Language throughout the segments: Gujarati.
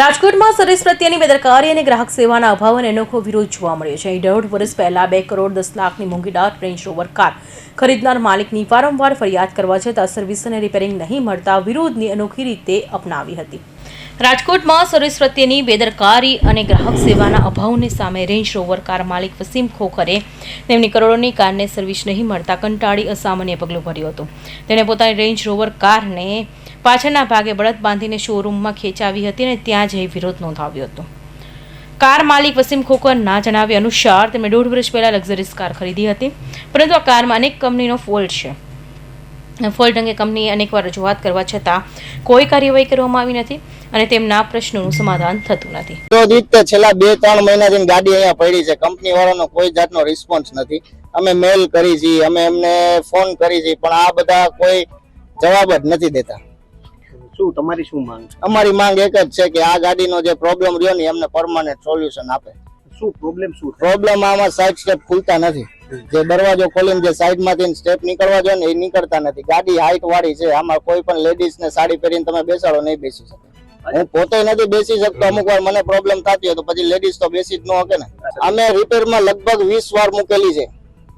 રાજકોટમાં સર્વિસ પ્રત્યેની બેદરકારી અને ગ્રાહક સેવાના અભાવ અને અનોખો વિરોધ જોવા મળ્યો છે. દોઢ વર્ષ પહેલા બે કરોડ દસ લાખની મોંઘીદાર રેન્જ રોવર કાર ખરીદનાર માલિકની વારંવાર ફરિયાદ કરવા છતાં સર્વિસ અને રિપેરિંગ નહીં મળતા વિરોધની અનોખી રીતે અપનાવી હતી. રાજકોટમાં સર્વિસ પ્રત્યેની બેદરકારી અને ગ્રાહક સેવાના અભાવને સામે રેન્જ રોવર કાર માલિક વસીમ ખોખરે તેમની કરોડોની કારને સર્વિસ નહીં મળતા કંટાળી અસામાન્ય પગલું ભર્યું હતું. તેણે પોતાની રેન્જ રોવર કારને પાછળના ભાગે બળદ બાંધીને શોરૂમમાં ખેંચાવી હતી અને ત્યાં જઈ વિરોધ નોંધાવ્યો હતો. કાર માલિક વસીમ ખોખરના જણાવ્યા અનુસાર તેમણે દોઢ વર્ષ પહેલાં લક્ઝરીસ કાર ખરીદી હતી, પરંતુ આ કારમાં અનેક કંપનીનો ફોલ્ટ છે. ફોલ્ટ અંગે કંપનીએ અનેકવાર રજૂઆત કરવા છતાં કોઈ કાર્યવાહી કરવામાં આવી નથી. અને તેમના પ્રશ્નોનું સમાધાન થતું નથી. તો છેલ્લા બે ત્રણ મહિનાથી ગાડી અહીંયા પડી છે. કંપની વાળાનો કોઈ જાતનો રિસ્પોન્સ નથી. અમે મેલ કરી છીએ અમે એમને ફોન કરી છીએ પણ આ બધા કોઈ જવાબ જ નથી દેતા. શું તમારી શું માંગ છે? અમારી માંગ એક જ છે કે આ ગાડીનો જે પ્રોબ્લેમ રહ્યો ને એમને પરમાનન્ટ સોલ્યુશન આપે. શું પ્રોબ્લેમ શું પ્રોબ્લેમ આમાં સાઈડ સ્ટેપ ખુલતા નથી. જે દરવાજો ખોલીને જે સાઈડમાંથી સ્ટેપ નીકળવા જોઈએ ને એ નીકળતા નથી. ગાડી હાઈટ વાળી છે આમાં કોઈ પણ લેડીઝ ને સાડી પહેરીને તમે બેસાડો નહીં બેસી શકે. હું પોતે નથી બેસી શકતો. અમુક વાર મને પ્રોબ્લેમ થતી હોય તો પછી લેડીઝ તો બેસી જ ન શકે ને. અમે રિપેરમાં લગભગ વીસ વાર મૂકેલી છે.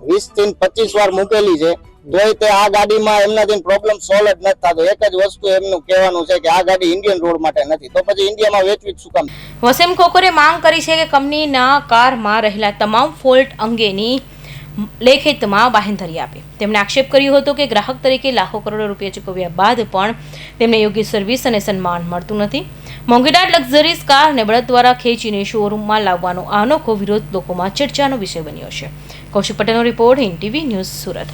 વીસથી પચીસ વાર મૂકેલી છે. તોય તે આ ગાડીમાં એમનાથી પ્રોબ્લેમ સોલ્વ જ નથી થતો. એક જ વસ્તુ એમનું કહેવાનું છે કે આ ગાડી ઇન્ડિયન રોડ માટે નથી. તો પછી ઇન્ડિયામાં વેચવી શું કામ? વસીમ ખોખરે માંગ કરી છે કે કંપનીના કારમાં રહેલા તમામ ફોલ્ટ અંગેની લેખિતમાં બાહેંધરી આપી. તેમણે આક્ષેપ કર્યો હતો કે ગ્રાહક તરીકે લાખો કરોડો રૂપિયા ચૂકવ્યા બાદ પણ તેમને યોગ્ય સર્વિસ અને સન્માન મળતું નથી. મોંઘીદાર લક્ઝરીઝ કારને બળદ દ્વારા ખેંચીને શોરૂમમાં લાવવાનો અનોખો વિરોધ લોકોમાં ચર્ચાનો વિષય બન્યો છે. કૌશિક પટેલનો report Hind TV news Surat.